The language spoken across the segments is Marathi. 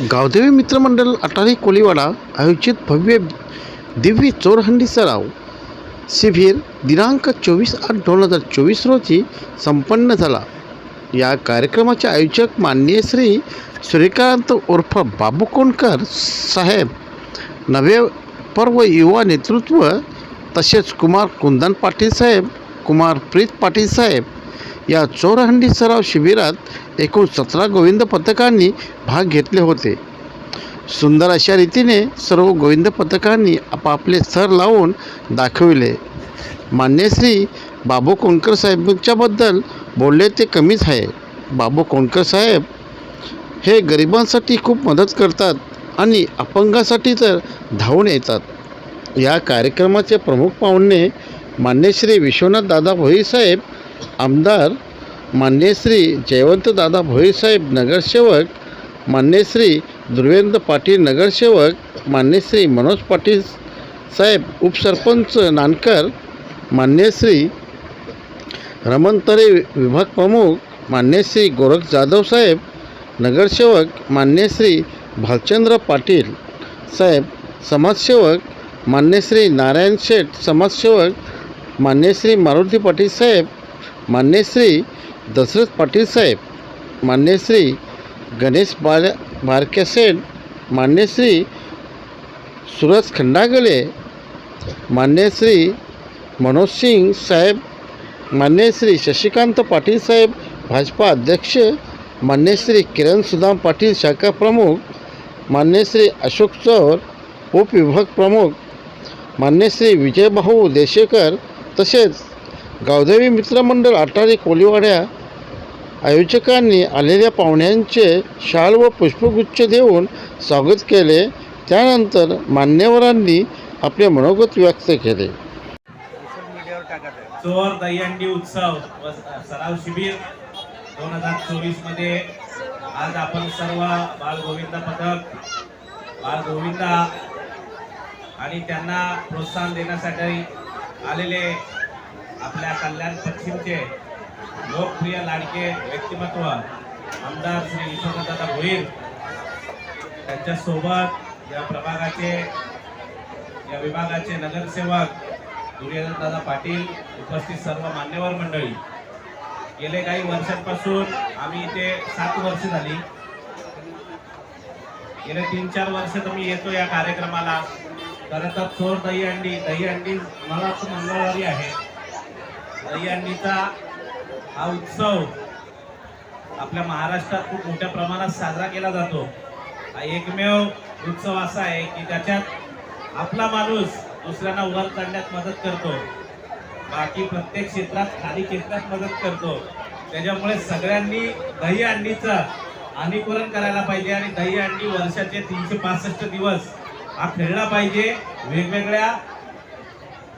गावदेवी मित्रमंडळ अटारी कोलीवाडा आयोजित भव्य दिव्य चोरहंडी सराव शिबिर दिनांक चोवीस आठ दोन हजार चोवीस रोजी संपन्न झाला. या कार्यक्रमाचे आयोजक माननीय श्री सूर्यकांत उर्फ बाबू कोणकर साहेब नवे पर्व युवा नेतृत्व तसेच कुमार कुंदन पाटील साहेब कुमार प्रीत पाटील साहेब या चोरहंडी सराव शिबिरात एकूण सतरा गोविंद पथकांनी भाग घेतले होते. सुंदर अशा रीतीने सर्व गोविंद पथकांनी आपापले सर लावून दाखविले. मान्यश्री बाबू कोणकर साहेबांच्याबद्दल बोलले ते कमीच आहे. बाबू कोणकर साहेब हे गरिबांसाठी खूप मदत करतात आणि अपंगासाठी तर धावून येतात. या कार्यक्रमाचे प्रमुख पाहुणे मान्यश्री विश्वनाथ दादा भोई साहेब आमदार मान्यश्री जयवंत दादा साहेब नगरसेवक मान्यश्री धुर्वेंद्र पाटील नगरसेवक मान्यश्री मनोज पाटील साहेब उपसरपंच नानकर मान्यश्री रमणतरे विभाग प्रमुख मान्यश्री गोरख जाधव साहेब नगरसेवक मान्यश्री भालचंद्र पाटील साहेब समाजसेवक मान्यश्री नारायण शेठ समाजसेवक मान्यश्री मारुती पाटील साहेब मान्यश्री दशरथ पाटील साहेब मान्यश्री गणेश बार बारके मान्यश्री सुरज खंडागले मान्यश्री मनोज सिंग साहेब मान्यश्री शशिकांत पाटील साहेब भाजपा अध्यक्ष मान्यश्री किरण सुदाम पाटील शाखा प्रमुख मान्यश्री अशोक चौर उपविभाग प्रमुख मान्यश्री विजयभाऊ देशेकर तसेच गावदेवी मित्रमंडळ अटारी कोलीवाड्या आयोजकांनी आलेल्या पाहुण्यांचे शाल व पुष्पगुच्छ देऊन स्वागत केले. त्यानंतर मान्यवरांनी आपले मनोगत व्यक्त केले. चोर दहीहंडी उत्सव व सराव शिबिर दोन हजार चोवीसमध्ये आज आपण सर्व बाल गोविंद पथक बाल गोविंदा आणि त्यांना प्रोत्साहन देण्यासाठी आलेले आपल्या कल्याण पश्चिमचे लोकप्रिय लाडके व्यक्तिमत्व आमदार श्री विश्वनाथदादा भोईर त्यांच्यासोबत या प्रभागाचे या विभागाचे नगरसेवक दुर्योधनदादा पाटील उपस्थित सर्व मान्यवर मंडळी. गेले काही वर्षांपासून आम्ही इथे सात वर्ष झाली. गेले तीन चार वर्ष तर मी येतो या कार्यक्रमाला. खरं तर चोर दहीहंडी दहीहंडी मला वाटतं मंगळवारी आहे. दहीहंडीचा हा उत्सव आपल्या महाराष्ट्रात खूप मोठ्या प्रमाणात साजरा केला जातो. हा एकमेव उत्सव असा आहे की त्याच्यात आपला माणूस दुसऱ्यांना वर काढण्यात मदत करतो. बाकी प्रत्येक क्षेत्रात खाली क्षेत्रात मदत करतो. त्याच्यामुळे सगळ्यांनी दही अंडीचं अनुकरण करायला पाहिजे आणि दही अंडी वर्षाचे तीनशे पासष्ट दिवस हा खेळला पाहिजे. वेगवेगळ्या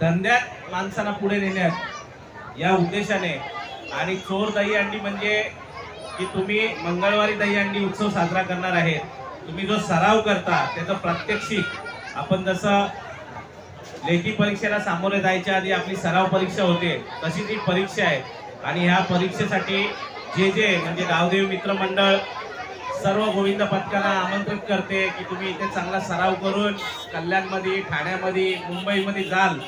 धंद्यात माणसांना पुढे नेण्यात. या उद्देशाने. आणि चोर दही अंडी म्हणजे की तुम्ही मंगळवारी दही अंडी उत्सव साजरा करणार आहेत. तुम्ही जो सराव करता त्याचं प्रात्यक्षिक आपण जसं लेखी परीक्षेला सामोरे जायच्या आधी आपली सराव परीक्षा होते तशी ती परीक्षा आहे. आणि ह्या परीक्षेसाठी जे जे म्हणजे गावदेव मित्रमंडळ सर्व गोविंद पथकाला आमंत्रित करते की तुम्ही इथे चांगला सराव करून कल्याणमध्ये ठाण्यामध्ये मुंबईमध्ये जाल.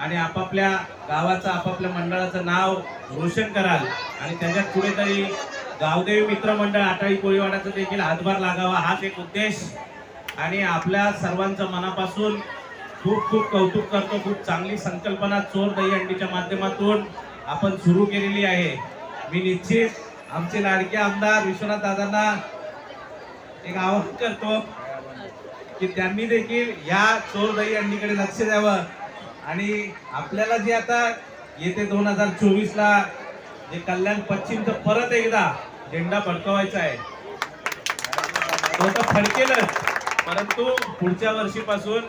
आणि आपापल्या गावाचं आपापल्या मंडळाचं नाव रोशन कराल. आणि त्याच्यात कुठेतरी गावदेवी मित्रमंडळ आटाळी कोळीवाड्याचा देखील हातभार लागावा हाच एक उद्देश. आणि आपल्या सर्वांचं मनापासून खूप खूप कौतुक करतो खूप चांगली संकल्पना चोर दहीहंडीच्या माध्यमातून आपण सुरू केलेली आहे. मी निश्चित आमचे लाडके आमदार विश्वनाथ दादांना एक आवाहन करतो की त्यांनी देखील या चोर दहीहंडीकडे लक्ष द्यावं. आणि आपल्याला जे आता येते दोन हजार चोवीस ला जे कल्याण पश्चिमचं परत एकदा झेंडा फडकवायचा आहे. तो तर फडकेलच. परंतु पुढच्या वर्षीपासून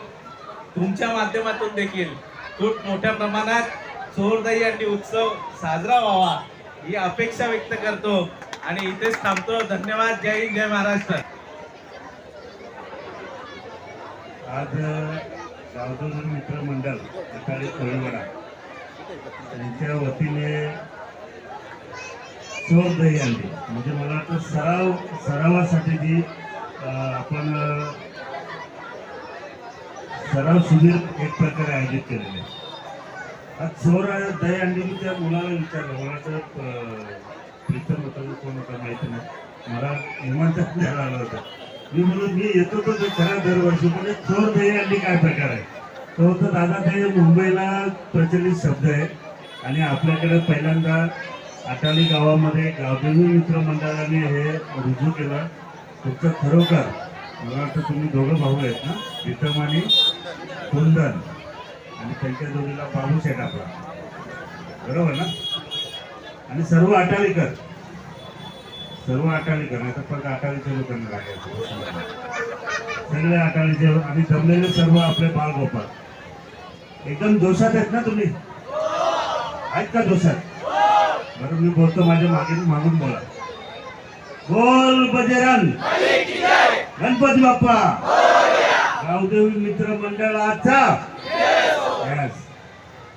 तुमच्या माध्यमातून देखील खूप मोठ्या प्रमाणात चोरदाई आणि उत्सव साजरा व्हावा ही अपेक्षा व्यक्त करतो आणि इथेच थांबतो. धन्यवाद. जय हिंद जय महाराष्ट्र. आज गावदेवी मित्र मंडळ कोळीवडा कोळीवाडा त्यांच्या वतीने चोर दही आणली. म्हणजे मला वाटतं सराव सरावासाठी जी आपण सराव शिबिर एक प्रकारे आयोजित केलेले. आहे. आज चोर दही अंडी मी त्या मुलाला विचारलं. मला तर प्रीतम होता कोण होता माहिती नाही. मला विमानतळ द्यायला आलं होतं. मी म्हणून मी येतो तो ते खरा दरवर्षी पण म्हणजे थोर चोर काय प्रकार आहे? तो तर दादा ते मुंबईला प्रचलित शब्द आहे. आणि आपल्याकडे पहिल्यांदा आटाली गावामध्ये गावदेवी मित्र मंडळाने हे रुजू केलं. तुमचं खरोखर मला वाटतं तुम्ही दोघं भाऊ आहेत ना? प्रीतम आणि कुंदन. आणि त्यांच्या जोडीला पाहूच शेट आपला. बरोबर ना? आणि सर्व आटाळीकर सर्व आटाळीकर करण्याचा फक्त पण आटाळीच्या लोकांना लागायचं. सगळे आटाळीचे आणि जमलेले सर्व आपले बाळगोपाल एकदम दोषात आहेत ना तुम्ही? आहेत का दोषात बरं मी बोलतो माझ्या मागे मागून बोला. बोल बजरंग. गणपती बाप्पा. गावदेवी मित्र मंडळाचा.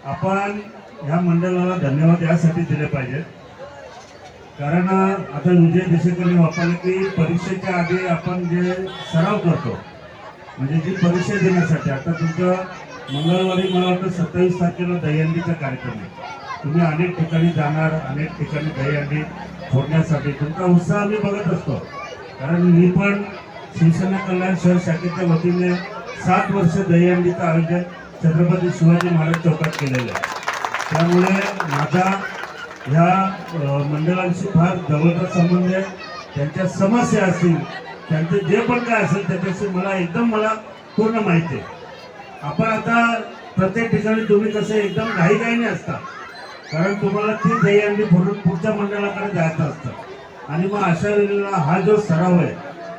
आपण ह्या मंडळाला धन्यवाद यासाठी दिले पाहिजेत. कारण आता विजय देशेकरने वापरलं की परीक्षेच्या आधी आपण जे सराव करतो म्हणजे जी परीक्षा देण्यासाठी आता तुमचं मंगळवारी मला वाटतं सत्तावीस तारखेला दहीहंडीचा कार्यक्रम आहे. तुम्ही अनेक ठिकाणी जाणार अनेक ठिकाणी दहीहंडी फोडण्यासाठी. तुमचा उत्साह आम्ही बघत असतो. कारण मी पण शिवसेना कल्याण शहर शाखेच्या वतीने सात वर्ष दहीहंडीचं आयोजन छत्रपती शिवाजी महाराज चौकात केलेलं आहे. त्यामुळे माझा ह्या मंडळांशी फार जवळचा संबंध आहे. त्यांच्या समस्या असतील त्यांचं जे पण काय असेल त्याच्याशी मला एकदम मला पूर्ण माहिती आहे. आपण आता प्रत्येक ठिकाणी तुम्ही कसे एकदम घाईघाईने असता. कारण तुम्हाला ती ध्येयांनी फोडून पुढच्या मंडळाकडे जायचं असतं. आणि मग अशा वेळेला हा जो सराव आहे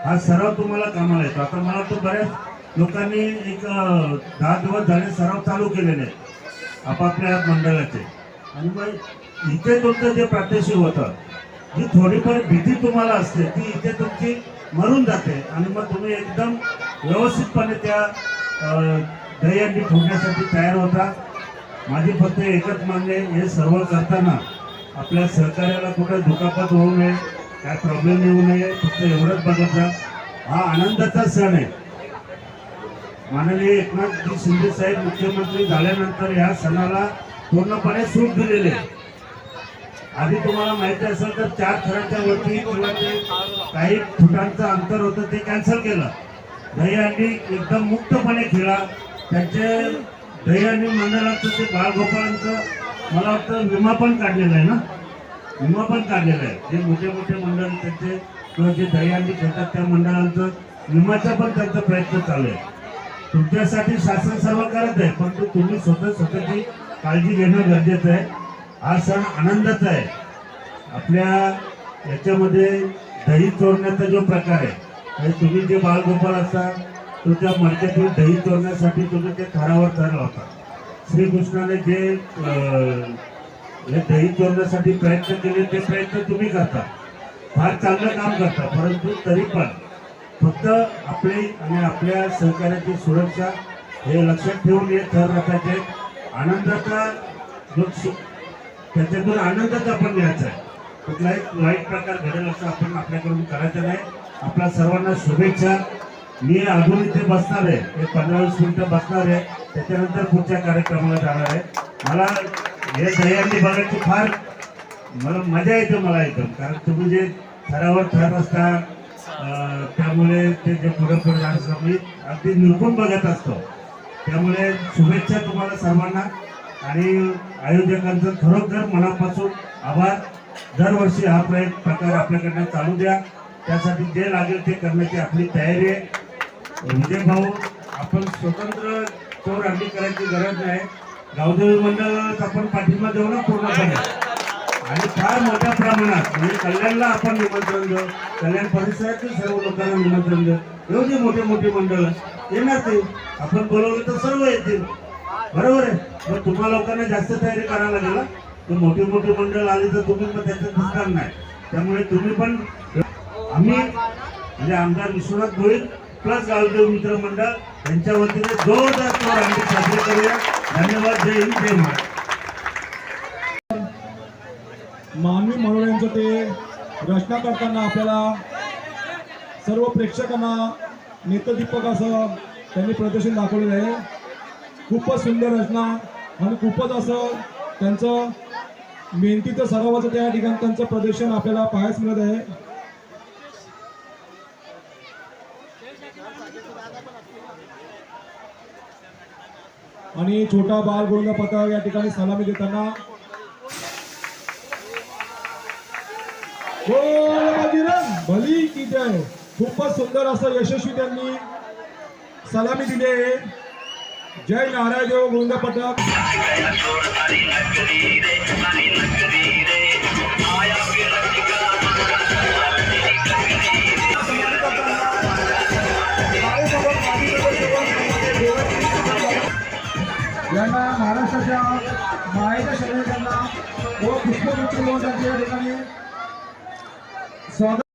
हा सराव तुम्हाला कामाला येतो. आता मला तो बऱ्याच लोकांनी एक दहा दिवस झाले सराव चालू केलेले आहेत. आपापल्या मंडळाचे. आणि मग इथे तुमचं जे प्रात्यक्षिक होतं जी थोडीफार भीती तुम्हाला असते ती इथे तुमची मरून जाते. आणि मग तुम्ही एकदम व्यवस्थितपणे त्या अ, दहीहंडी फोडण्यासाठी तयार होता. माझी फक्त एकच मान्य हे सर्व करताना आपल्या सहकार्याला कुठं दुखापत होऊ नये काय प्रॉब्लेम येऊ नये फक्त एवढंच बघत जा. हा आनंदाचा सण आहे. माननीय एकनाथजी शिंदे साहेब मुख्यमंत्री झाल्यानंतर या सणाला पूर्णपणे सूट दिलेले. आहे. आधी तुम्हाला माहिती असेल तर चार थराच्या वरती किंवा ते काही फुटांचं अंतर होतं ते कॅन्सल केलं. दह्यांनी एकदम मुक्तपणे खेळा. त्यांचे दह्यांनी मंडळाचं ते बाळगोपाळांचं मला वाटतं विमा पण काढलेला आहे ना? विमा पण काढलेला आहे. जे मोठे मोठे मंडळ त्यांचे किंवा जे दह्यांनी खेळतात त्या मंडळांचं विमाचा पण त्यांचा प्रयत्न चालू आहे. तुमच्यासाठी शासन सर्व करत आहे परंतु तुम्ही स्वतः स्वतःची काळजी घेणं गरजेचं आहे. हा सण आनंदाचा आहे. आपल्या याच्यामध्ये दही चोरण्याचा जो प्रकार आहे म्हणजे तुम्ही जे बाळगोपाल असता तो त्या मडक्यातून दही चोरण्यासाठी तुम्ही ते थरावर चढला होता. श्रीकृष्णाने जे दही चोरण्यासाठी प्रयत्न केले ते प्रयत्न तुम्ही करता. फार चांगलं काम करता परंतु तरी पण फक्त आपली आणि आपल्या सहकार्याची सुरक्षा हे लक्षात ठेवून हे थर रखायचे आनंदाचा जो त्याच्यातून आनंदच आपण घ्यायचा आहे. कुठलाही वाईट प्रकार घडेल असं आपण आपल्याकडून करायचं नाही. आपल्या सर्वांना शुभेच्छा. मी अजून इथे बसणार आहे. एक पंधरा वीस मिनिटं बसणार आहे. त्याच्यानंतर पुढच्या कार्यक्रमाला जाणार आहे. मला हे दह्यांनी बघायची फार मला मजा येते मला एकदम. कारण तुम्ही जे थरावर ठरत असता त्यामुळे ते जे पुढे पुढे जात असतं मी अगदी निरखून बघत असतो. त्यामुळे शुभेच्छा तुम्हाला सर्वांना. आणि आयोजकांचं खरोखर मनापासून आभार. दरवर्षी हा प्रयत्न प्रकार आपल्याकडनं चालू द्या. त्यासाठी जे लागेल ते करण्याची आपली तयारी आहे. विजय भाऊ आपण स्वतंत्र चोर हल्ली करायची गरज नाही. गावदेवी मंडळाला आपण पाठिंबा देऊ ना पूर्णपणे. आणि फार मोठ्या प्रमाणात म्हणजे कल्याणला आपण निमंत्रण देऊ. कल्याण परिसरातील सर्व लोकांना निमंत्रण देऊ. एवढी मोठे मोठे मंडळ येणार ते. आपण बोलवलं तर सर्व येतील. बरोबर आहे. मग तुम्हा लोकांना जास्त तयारी करायला लागेल तर मोठी मोठी मंडळ आली तर तुम्ही पण त्याच्यात दिसणार नाही. त्यामुळे तुम्ही पण आम्ही म्हणजे आमदार विश्वनाथ गोयल प्लस गावदेव मित्र मंडळ यांच्या वतीने जोरदार तोर आम्ही साजरे करूया. धन्यवाद. जय हिंद जय महाराज मानवी मनोरंजन ते रचना करताना आपल्याला सर्व प्रेक्षकांना नेतदीपक असं त्यांनी प्रदर्शन दाखवलेलं आहे. खूपच सुंदर रचना आणि खूपच असं त्यांचं मेहनतीचं सरावाचं त्या ठिकाणी त्यांचं प्रदर्शन आपल्याला पाहायच मिळत आहे. आणि छोटा बाल गोविंद पथक या ठिकाणी सलामी देताना. भली की जय! खूपच सुंदर असं यशस्वी त्यांनी सलामी दिली आहे. जय नारायण देव गोविंद पटक. यांना महाराष्ट्राच्या मायेच्या शरीरांना व पुष्पगुच्छ म्हणून त्यांच्या ठिकाणी स्वागत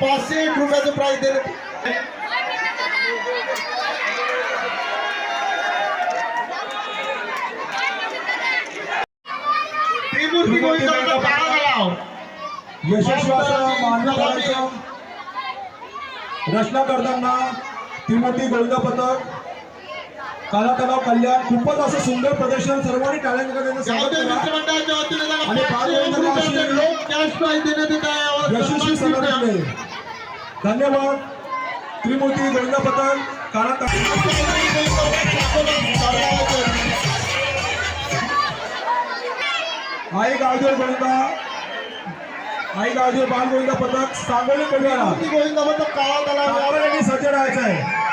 पाचशे एक रुपयाचं प्राईज देण्यात त्रिमूर्ती यशस्वी मानव रचना करताना त्रिमूर्ती गोविंद पथक काला तलाव कल्याण खूपच असं सुंदर प्रदर्शन सर्वांनी त्यांना आणि यशस्वी. दिली. धन्यवाद. त्रिमूर्ती गोविंद पथक काला तलाव आई गावदेव गोविंदा. आई गावदेव बाल गोविंद पथक सांगोली कल्याणा. त्रिमूर्ती गोविंद पथक काळा तलाव सज्ज राहायचं आहे.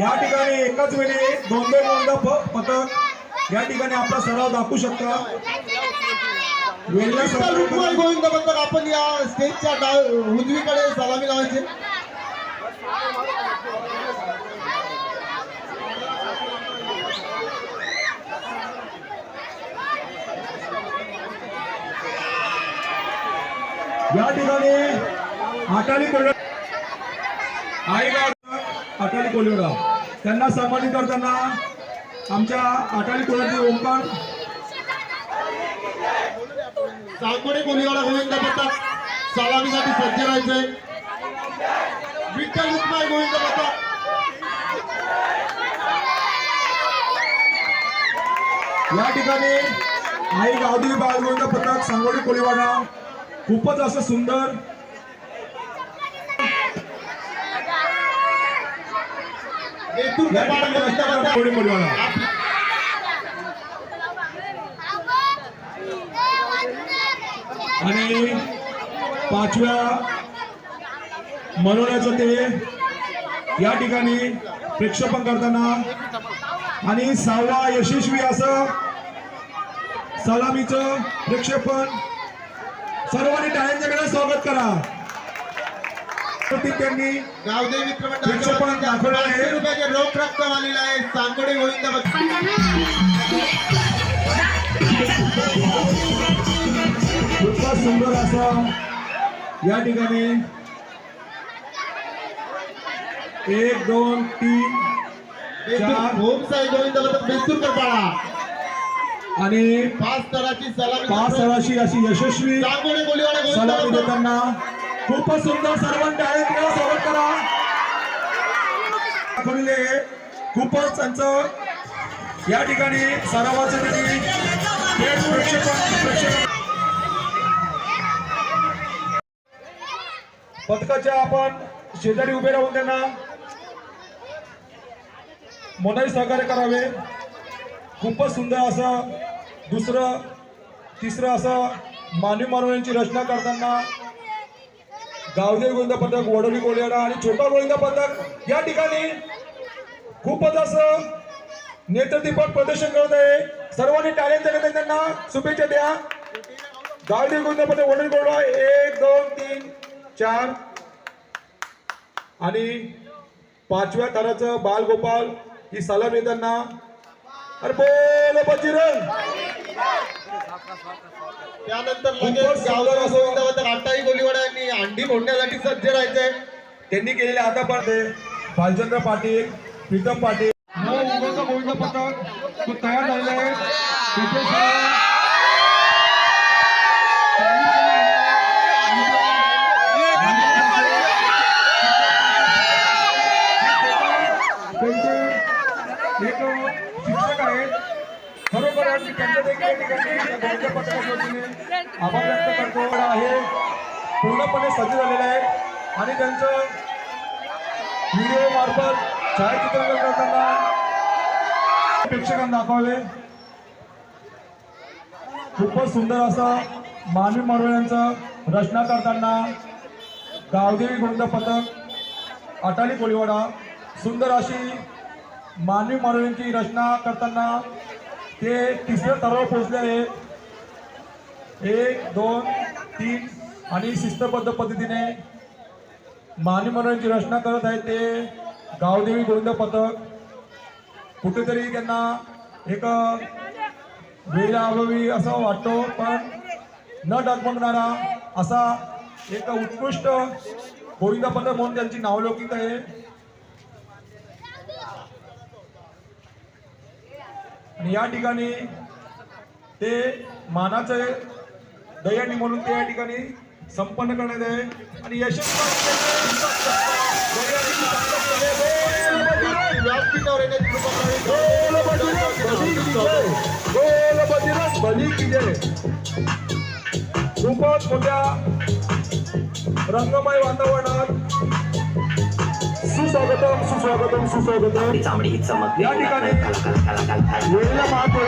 या ठिकाणी एकाच वेळी दोन दोन गोविंद पथक या ठिकाणी आपला सराव दाखवू शकता. रुक्माई गोविंद पथक आपण या स्टेजच्या डाव उजवीकडे सलामी लावायचे. या ठिकाणी आटाली कोल्हा आई गाव आटाली कोल्हेगाव. त्यांना सन्मानित करताना आमच्या आटाली कोल्हाचे ओंकार. सांगोडे कोलिवाडा गोविंद पथक सलामीसाठी सज्ज राहायचे. विठ्ठल रुक्माई गोविंद पथक या ठिकाणी आई गावदेवी बालगोविंद पथक सांगोली कोळीवाडा. खूपच असं सुंदर नेतृत्व या पाठ ठिकाणी गोविंद रचना करतात पथक कोळी कोळीवाडा आणि पाचव्या मनोऱ्याचं ते या ठिकाणी प्रेक्षेपण करताना आणि सहावा यशस्वी असं सलामीचं प्रक्षेपण. सर्वांनी टाळ्यांच्याकडे स्वागत करा. त्यांनी गावदेवी मित्र प्रक्षेपण दाखवलं आहे. पाचशे रुपयाचे रोख रक्कम आलेला आहे. सांगोडे गोविंद खूपच सुंदर असं या ठिकाणी एक दोन तीन चार. होम साई गोविंद बेस्तूरकर पाळा आणि पाच तराची सलामी पाच सराशी अशी यशस्वी सलामी देताना खूपच सुंदर सर्वांनी आहेत स्वागत करा. दाखवले खूपच त्यांचं या ठिकाणी सरावाचं पथकाच्या आपण शेजारी उभे राहून त्यांना मनाई सहकार्य करावे. खूपच सुंदर असं दुसरं तिसरं असं मानवी मानवांची रचना करताना गावदेव गोविंद पथक वडोली गोळ्याडा आणि छोटा गोविंद पथक या ठिकाणी खूपच असं नेत्रदीपक प्रदर्शन करत आहे. सर्वांनी टॅलेंट गतीने त्यांना. शुभेच्छा द्या. गावदेव गोविंद पथक वडोली गोळा एक दोन तीन चार. आणि पाचव्या ताराचं बालगोपाल ही सलाम त्यांना. अरे बोल बजीरंग. त्यानंतर खूपच लगेच सुंदर गावदेवी असं- गोविंद यांनी अंडी फोडण्यासाठी सज्ज राहायचंय त्यांनी केलेले आता पाहते भालचंद्र पाटील प्रीतम पाटील. नऊ उगवता गोविंद पथक तयार झालेला आहे तिथे सर्व- त्यांचे एक शिक्षक आहेत ठिकाणी वतीने आभार व्यक्त करतो आहे पूर्णपणे सज्ज झालेले आहे. आणि त्यांचं व्हिडिओ मार्फत छायाचित्रण करताना प्रेक्षकांना दाखवले. खूपच सुंदर असं मानवी मनोरंजनाचं रचना करताना गावदेवी गोविंद पथक अटाली कोळीवाडा सुंदर अशी मानवी मनोरंजनाची रचना करताना ते तिसऱ्या स्तरावर पोहोचले आहेत एक दोन तीन आणि शिस्तबद्ध पद्धतीने मानवी रचना करत आहेत ते गावदेवी गोविंद पथक. कुठेतरी त्यांना एक वेळाअभावी असं वाटतो पण न डगमगणारा असा एक उत्कृष्ट गोविंद पथक म्हणून त्यांची नावलौकिक आहे. आणि या ठिकाणी ते मानाचे दयानी म्हणून ते या ठिकाणी संपन्न करण्यात आहे. आणि यशस्वी खूपच मोठ्या रंगमय वातावरणात सुस्वागतम सुस्वागतम सुस्वागतम. चामडी चमक या ठिकाणी वेळेला महापौर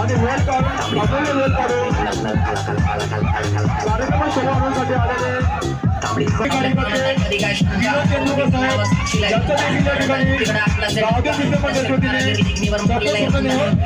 आणि वेळ काढून अमूल्य वेळ काढून कार्यक्रम शोभावण्यासाठी आलेले साहेब ठिकाणी